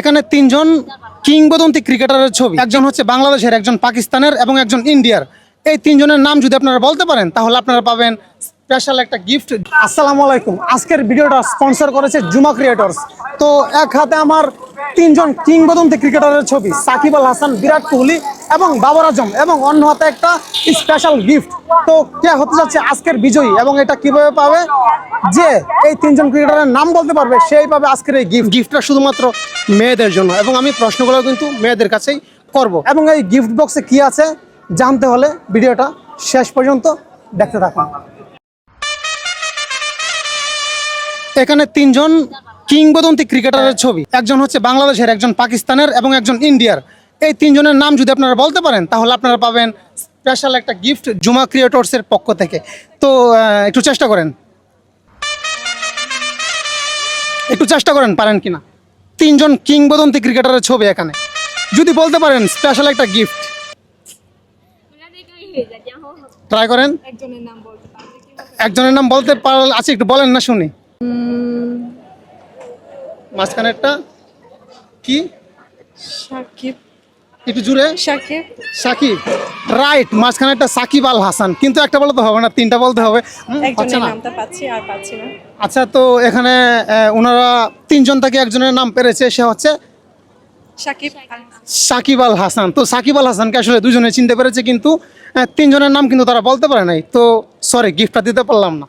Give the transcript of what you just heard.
এখানে তিনজন কিংবদন্তি ক্রিকেটারের ছবি। একজন হচ্ছে বাংলাদেশের, একজন পাকিস্তানের এবং একজন ইন্ডিয়ার। এই তিনজনের নাম যদি আপনারা বলতে পারেন, তাহলে আপনারা পাবেন স্পেশাল একটা গিফট আসসালামু আলাইকুম। আজকের ভিডিওটা স্পন্সর করেছে জুমা ক্রিয়েটর্স তো এক হাতে আমার তিনজন কিংবদন্তি ক্রিকেটারের ছবি। সাকিব আল হাসান বিরাট কোহলি এবং বাবর আজম এবং অন্য হাতে একটা স্পেশাল গিফট তো কে হতে যাচ্ছে আজকের বিজয়ী এবং এটা কীভাবে পাবে? যে এই তিনজন ক্রিকেটারের নাম বলতে পারবে সেই পাবে আজকের এই গিফট গিফটটা শুধুমাত্র মেয়েদের জন্য এবং আমি প্রশ্নগুলো কিন্তু মেয়েদের কাছেই করব। এবং এই গিফট বক্সে কি আছে জানতে হলে ভিডিওটা শেষ পর্যন্ত দেখতে থাকুন। এখানে তিনজন কিংবদন্তি ক্রিকেটারের ছবি। একজন হচ্ছে বাংলাদেশের একজন পাকিস্তানের এবং একজন ইন্ডিয়ার। এই তিনজনের নাম যদি আপনারা বলতে পারেন তাহলে আপনারা পাবেন স্পেশাল একটা গিফট জুমা ক্রিয়েটর্সের পক্ষ থেকে। তো একটু চেষ্টা করেন। একটু চেষ্টা করেন পারেন কিনা? তিনজন কিংবদন্তি ক্রিকেটারের ছবি এখানে। যদি বলতে পারেন স্পেশাল একটা গিফট ট্রাই করেন। একজনের নাম বলতে পারবে একজনের নাম বলতে পারলে আছে একটু বলেন না শুনি। মাঝখানেরটা? কি? সাকিব। একটু জুড়ে সাকিব। সাকিব। রাইট মাঝখানে একটা সাকিব আল হাসান। কিন্তু একটা বলতে হবে না তিনটা বলতে হবে। না? নামটা পাচ্ছি আর পাচ্ছি না। আচ্ছা তো এখানে আহ, ওনারা তিনজন থেকে একজনের নাম পেরেছে সে হচ্ছে সাকিব সাকিব আল হাসান। তো সাকিব আল হাসানকে আসলে দুজনে চিনতে পেরেছে কিন্তু তিনজনের নাম কিন্তু তারা বলতে পারে নাই। তো সরি গিফটটা দিতে পারলাম না।